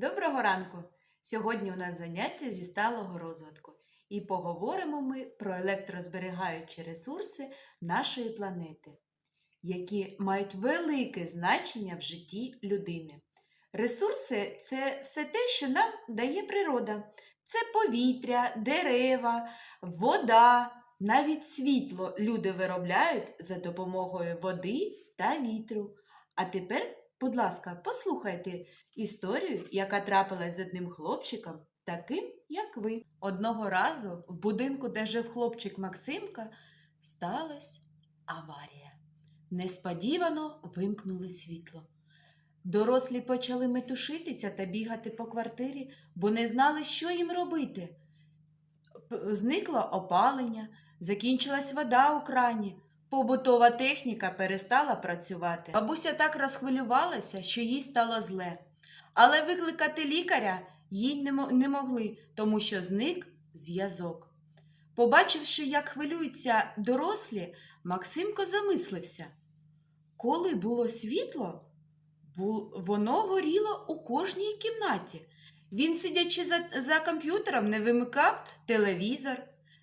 Доброго ранку! Сьогодні у нас заняття зі сталого розвитку і поговоримо ми про електрозберігаючі ресурси нашої планети, які мають велике значення в житті людини. Ресурси це все те, що нам дає природа. Це повітря, дерева, вода, навіть світло люди виробляють за допомогою води та вітру. А тепер, будь ласка, послухайте історію, яка трапилась з одним хлопчиком, таким, як ви. Одного разу в будинку, де жив хлопчик Максимка, сталася аварія. Несподівано вимкнули світло. Дорослі почали метушитися та бігати по квартирі, бо не знали, що їм робити. Зникло опалення, закінчилась вода у крані, побутова техніка перестала працювати. Бабуся так розхвилювалася, що їй стало зле. Але викликати лікаря їй не могли, тому що зник зв'язок. Побачивши, як хвилюються дорослі, Максимко замислився. Коли було світло, воно горіло у кожній кімнаті. Він, сидячи за, за комп'ютером, не вимикав телевізор.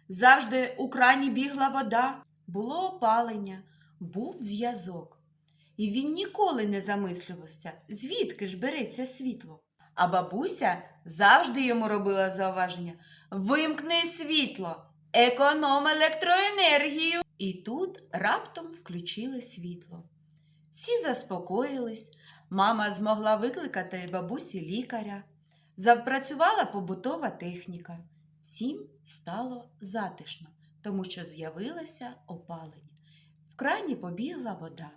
Завжди у крані бігла вода, було опалення, був зв'язок. І він ніколи не замислювався, звідки ж береться світло. А бабуся завжди йому робила зауваження: Вимкни світло, економ електроенергію. І тут раптом включили світло. Всі заспокоїлись, мама змогла викликати бабусі лікаря. Запрацювала побутова техніка. Всім стало затишно, тому що з'явилося опалення. В крані побігла вода.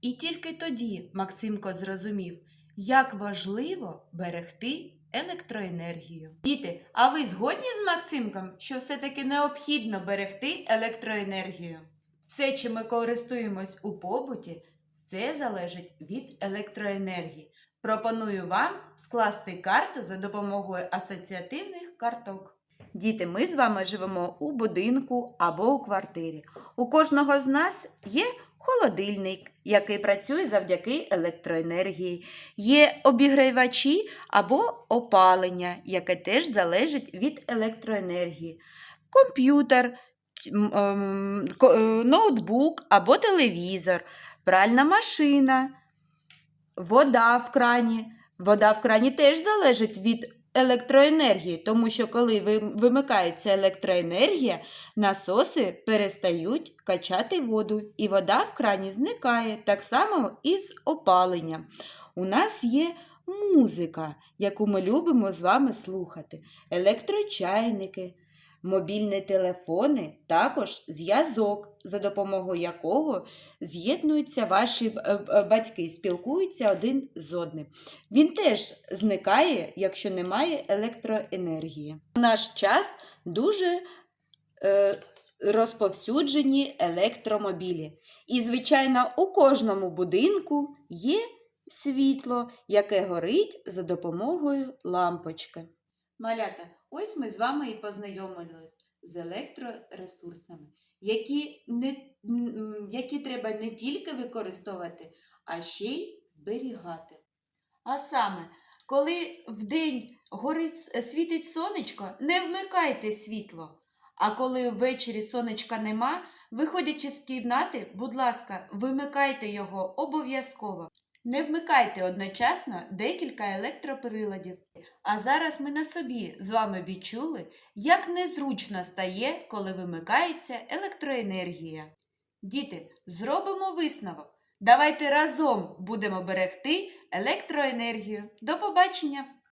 І тільки тоді Максимко зрозумів, як важливо берегти електроенергію. Діти, а ви згодні з Максимком, що все-таки необхідно берегти електроенергію? Все, чим ми користуємось у побуті, все залежить від електроенергії. Пропоную вам скласти карту за допомогою асоціативних карток. Діти, ми з вами живемо у будинку або у квартирі. У кожного з нас є холодильник, який працює завдяки електроенергії. Є обігрівачі або опалення, яке теж залежить від електроенергії. Комп'ютер, ем, е, ноутбук або телевізор, пральна машина, вода в крані. Вода в крані теж залежить від електроенергії, тому що коли вимикається електроенергія, насоси перестають качати воду, і вода в крані зникає, так само і з опаленням. У нас є музика, яку ми любимо з вами слухати, електрочайники, мобільні телефони, також зв'язок, за допомогою якого з'єднуються ваші е, е, батьки, спілкуються один з одним. Він теж зникає, якщо немає електроенергії. У наш час дуже е, розповсюджені електромобілі. І, звичайно, у кожному будинку є світло, яке горить за допомогою лампочки. Малята, ось ми з вами і познайомились з електроресурсами, які, не, які треба не тільки використовувати, а ще й зберігати. А саме, коли вдень горить, світить сонечко, не вмикайте світло. А коли ввечері сонечка нема, виходячи з кімнати, будь ласка, вимикайте його обов'язково. Не вмикайте одночасно декілька електроприладів. А зараз ми на собі з вами відчули, як незручно стає, коли вимикається електроенергія. Діти, зробимо висновок. Давайте разом будемо берегти електроенергію. До побачення!